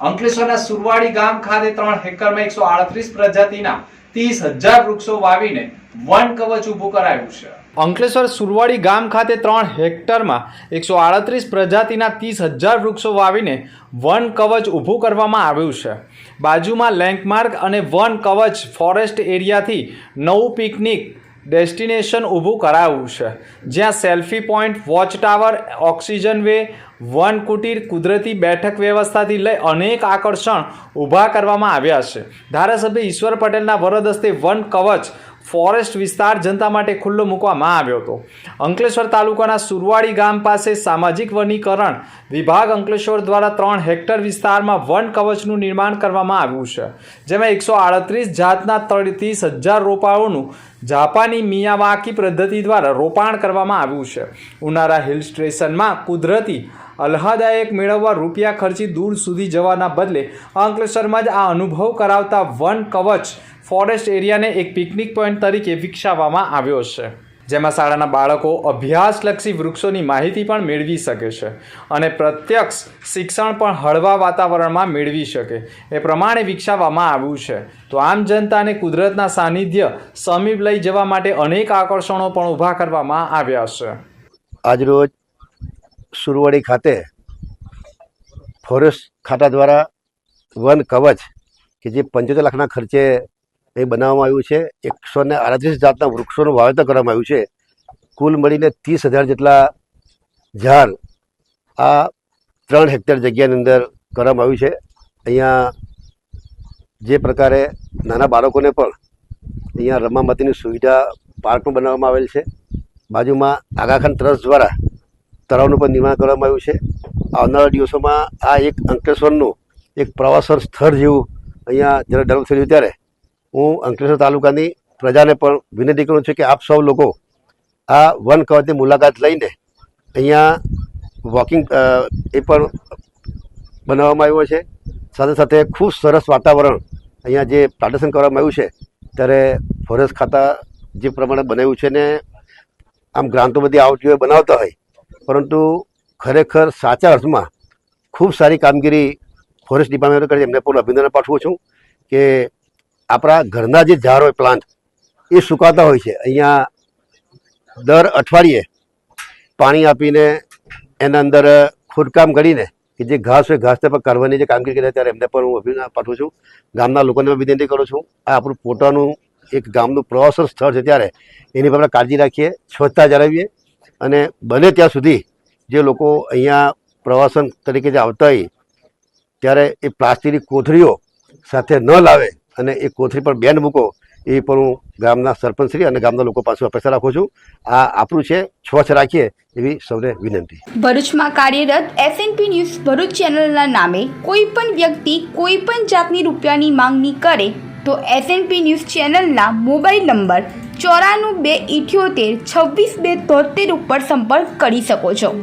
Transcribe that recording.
અંકલેશ્વરના સુરવાડી ગામ ખાતે ત્રણ હેક્ટરમાં એકસો આડત્રીસ પ્રજાતિના ત્રીસ હજાર વૃક્ષો વાવીને વન કવચ ઊભું કરાયું છે. અંકલેશ્વર સુરવાડી ગામ ખાતે ત્રણ હેક્ટરમાં એકસો આડત્રીસ પ્રજાતિના ત્રીસ હજાર વૃક્ષો વાવીને વન કવચ ઊભું કરવામાં આવ્યું છે. બાજુમાં લેન્ડમાર્ક અને વન કવચ ફોરેસ્ટ એરિયાથી નવું પિકનિક ડેસ્ટિનેશન ઊભું કરાયું છે. જ્યાં selfie point watch tower oxygen way, one કુટીર, કુદરતી બેઠક વ્યવસ્થાથી લઈ અનેક આકર્ષણ ઊભા કરવામાં આવ્યા છે. ધારાસભ્ય ઈશ્વર પટેલના વરદ હસ્તે વન કવચ ફોરેસ્ટ વિસ્તાર જનતા માટે ખુલ્લો મૂકવામાં આવ્યો હતો. અંકલેશ્વર તાલુકાના સુરવાડી ગામ પાસે સામાજિક વનીકરણ વિભાગ અંકલેશ્વર દ્વારા ત્રણ હેક્ટર વિસ્તારમાં વન કવચનું નિર્માણ કરવામાં આવ્યું છે, જેમાં એકસો આડત્રીસ જાતના ત્રીસ હજાર રોપાઓનું જાપાની મિયાવાકી પદ્ધતિ દ્વારા રોપાણ કરવામાં આવ્યું છે. ઉનાળા હિલ સ્ટેશનમાં કુદરતી અલ્હાદાયક મેળવવા રૂપિયા ખર્ચી દૂર સુધી જવાના બદલે અંકલેશ્વરમાં જ આ અનુભવ કરાવતા વન કવચ ફોરેસ્ટ એરિયાને એક પિકનિક પોઈન્ટ તરીકે વિકસાવવામાં આવ્યો છે, જેમાં શાળાના બાળકો અભ્યાસલક્ષી વૃક્ષોની માહિતી પણ મેળવી શકે છે અને પ્રત્યક્ષ શિક્ષણ પણ હળવા વાતાવરણમાં મેળવી શકે. એ પ્રમાણે વિકસાવવામાં આવ્યું છે. તો આમ જનતાને કુદરતના સાનિધ્ય સમીપ લઈ જવા માટે અનેક આકર્ષણો પણ ઊભા કરવામાં આવ્યા છે. આજરોજ સુરવાડી ખાતે ફોરેસ્ટ ખાતા દ્વારા વન કવચ, કે જે પંચોતેર લાખના ખર્ચે એ બનાવવામાં આવ્યું છે. એકસો ને આડત્રીસ જાતના વૃક્ષોનું વાવેતર કરવામાં આવ્યું છે. કુલ મળીને ત્રીસ હજાર જેટલા ઝાડ આ ત્રણ હેક્ટર જગ્યાની અંદર કરવામાં આવ્યું છે. અહીંયા જે પ્રકારે નાના બાળકોને પણ અહીંયા રમવા માટેની સુવિધા પાર્ક પણ બનાવવામાં આવેલ છે. બાજુમાં આગાખાન ટ્રસ્ટ દ્વારા તળાવનું પણ નિર્માણ કરવામાં આવ્યું છે. આવનારા દિવસોમાં આ એક અંકલેશ્વરનું એક પ્રવાસન સ્થળ જેવું અહીંયા જ્યારે ડેવલપ થયું ત્યારે હું અંકલેશ્વર તાલુકાની પ્રજાને પણ વિનંતી કરું છું કે આપ સૌ લોકો આ વન કવચની મુલાકાત લઈને અહીંયા વોકિંગ એ પણ બનાવવામાં આવ્યો છે. સાથે સાથે ખૂબ સરસ વાતાવરણ અહીંયા જે પ્લાન્ટેશન કરવામાં આવ્યું છે, ત્યારે ફોરેસ્ટ ખાતા જે પ્રમાણે બનાવ્યું છે ને, આમ ગ્રાન્ટો બધી આવતી હોય બનાવતા હોય, પરંતુ ખરેખર સાચા અર્થમાં ખૂબ સારી કામગીરી ફોરેસ્ટ ડિપાર્ટમેન્ટ કરે એમને પણ અભિનંદન પાઠવું છું કે આપણા ઘરના જે ઝાડ હોય પ્લાન્ટ એ સુકાતા હોય છે. અહીંયા દર અઠવાડિયે પાણી આપીને એના અંદર ખોદકામ કરીને કે જે ઘાસ હોય, ઘાસ પર કાઢવાની જે કામગીરી કરે ત્યારે એમને પણ હું અભિનંદન પાઠવું છું. ગામના લોકોને પણ વિનંતી કરું છું. આ આપણું પોતાનું એક ગામનું પ્રવાસન સ્થળ છે ત્યારે એની પર આપણે કાળજી રાખીએ, સ્વચ્છતા જાળવીએ અને બને ત્યાં સુધી જે લોકો અહીંયા પ્રવાસન તરીકે જે આવતા હોય, ત્યારે એ પ્લાસ્ટિકની કોથળીઓ સાથે ન લાવે અને એ કોથળી પર બેન મૂકો, એ પણ હું ગામના સરપંચશ્રી અને ગામના લોકો પાસે અપેક્ષા રાખું છું. આ આપણું છે, સ્વચ્છ રાખીએ એવી સૌને વિનંતી. ભરૂચમાં કાર્યરત એસએનપી ન્યૂઝ ભરૂચ ચેનલના નામે કોઈ પણ વ્યક્તિ કોઈ પણ જાતની રૂપિયાની માંગણી કરે તો એસએનપી ન્યૂઝ ચેનલના મોબાઈલ નંબર ચોરાણું બે ઇઠ્યોતેર છવ્વીસ બે તોતેર ઉપર સંપર્ક કરી શકો છો.